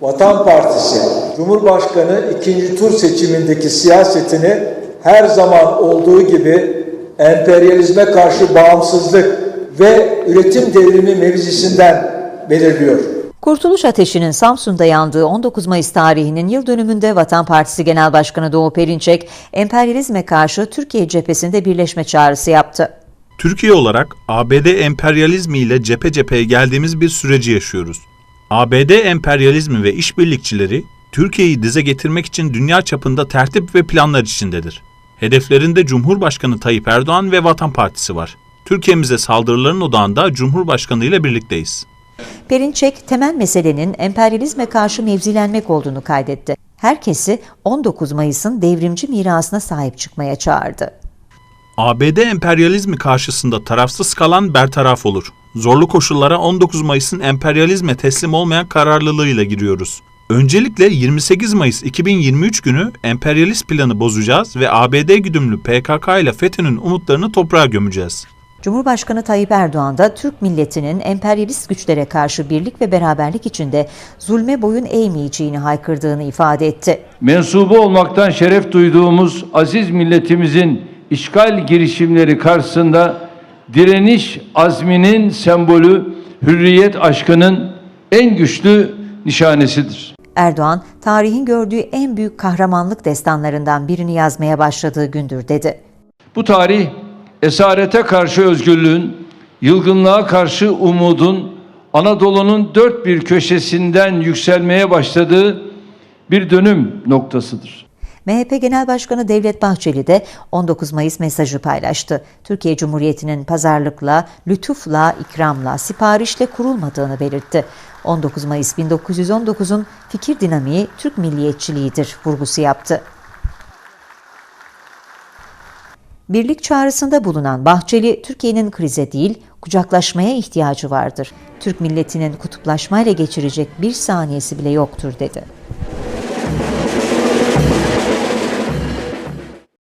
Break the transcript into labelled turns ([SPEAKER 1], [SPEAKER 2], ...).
[SPEAKER 1] Vatan Partisi, Cumhurbaşkanı ikinci tur seçimindeki siyasetini her zaman olduğu gibi emperyalizme karşı bağımsızlık ve üretim devrimi mevzisinden belirliyor.
[SPEAKER 2] Kurtuluş Ateşi'nin Samsun'da yandığı 19 Mayıs tarihinin yıl dönümünde Vatan Partisi Genel Başkanı Doğu Perinçek, emperyalizme karşı Türkiye cephesinde birleşme çağrısı yaptı.
[SPEAKER 3] Türkiye olarak ABD emperyalizmi ile cephe cepheye geldiğimiz bir süreci yaşıyoruz. ABD emperyalizmi ve işbirlikçileri Türkiye'yi dize getirmek için dünya çapında tertip ve planlar içindedir. Hedeflerinde Cumhurbaşkanı Tayyip Erdoğan ve Vatan Partisi var. Türkiye'mize saldırıların odağında Cumhurbaşkanı ile birlikteyiz.
[SPEAKER 2] Perinçek, temel meselenin emperyalizme karşı mevzilenmek olduğunu kaydetti. Herkesi 19 Mayıs'ın devrimci mirasına sahip çıkmaya çağırdı.
[SPEAKER 3] ABD emperyalizmi karşısında tarafsız kalan bertaraf olur. Zorlu koşullara 19 Mayıs'ın emperyalizme teslim olmayan kararlılığıyla giriyoruz. Öncelikle 28 Mayıs 2023 günü emperyalist planı bozacağız ve ABD güdümlü PKK ile FETÖ'nün umutlarını toprağa gömeceğiz.
[SPEAKER 2] Cumhurbaşkanı Tayyip Erdoğan da Türk milletinin emperyalist güçlere karşı birlik ve beraberlik içinde zulme boyun eğmeyeceğini haykırdığını ifade etti.
[SPEAKER 4] mensubu olmaktan şeref duyduğumuz aziz milletimizin işgal girişimleri karşısında direniş azminin sembolü hürriyet aşkının en güçlü nişanesidir.
[SPEAKER 2] Erdoğan, tarihin gördüğü en büyük kahramanlık destanlarından birini yazmaya başladığı gündür dedi.
[SPEAKER 4] Bu tarih esarete karşı özgürlüğün, yılgınlığa karşı umudun Anadolu'nun dört bir köşesinden yükselmeye başladığı bir dönüm noktasıdır.
[SPEAKER 2] MHP Genel Başkanı Devlet Bahçeli de 19 Mayıs mesajı paylaştı. Türkiye Cumhuriyeti'nin pazarlıkla, lütufla, ikramla, siparişle kurulmadığını belirtti. 19 Mayıs 1919'un fikir dinamiği Türk milliyetçiliğidir vurgusu yaptı. Birlik çağrısında bulunan Bahçeli, Türkiye'nin krize değil, kucaklaşmaya ihtiyacı vardır. Türk milletinin kutuplaşmayla geçirecek bir saniyesi bile yoktur dedi.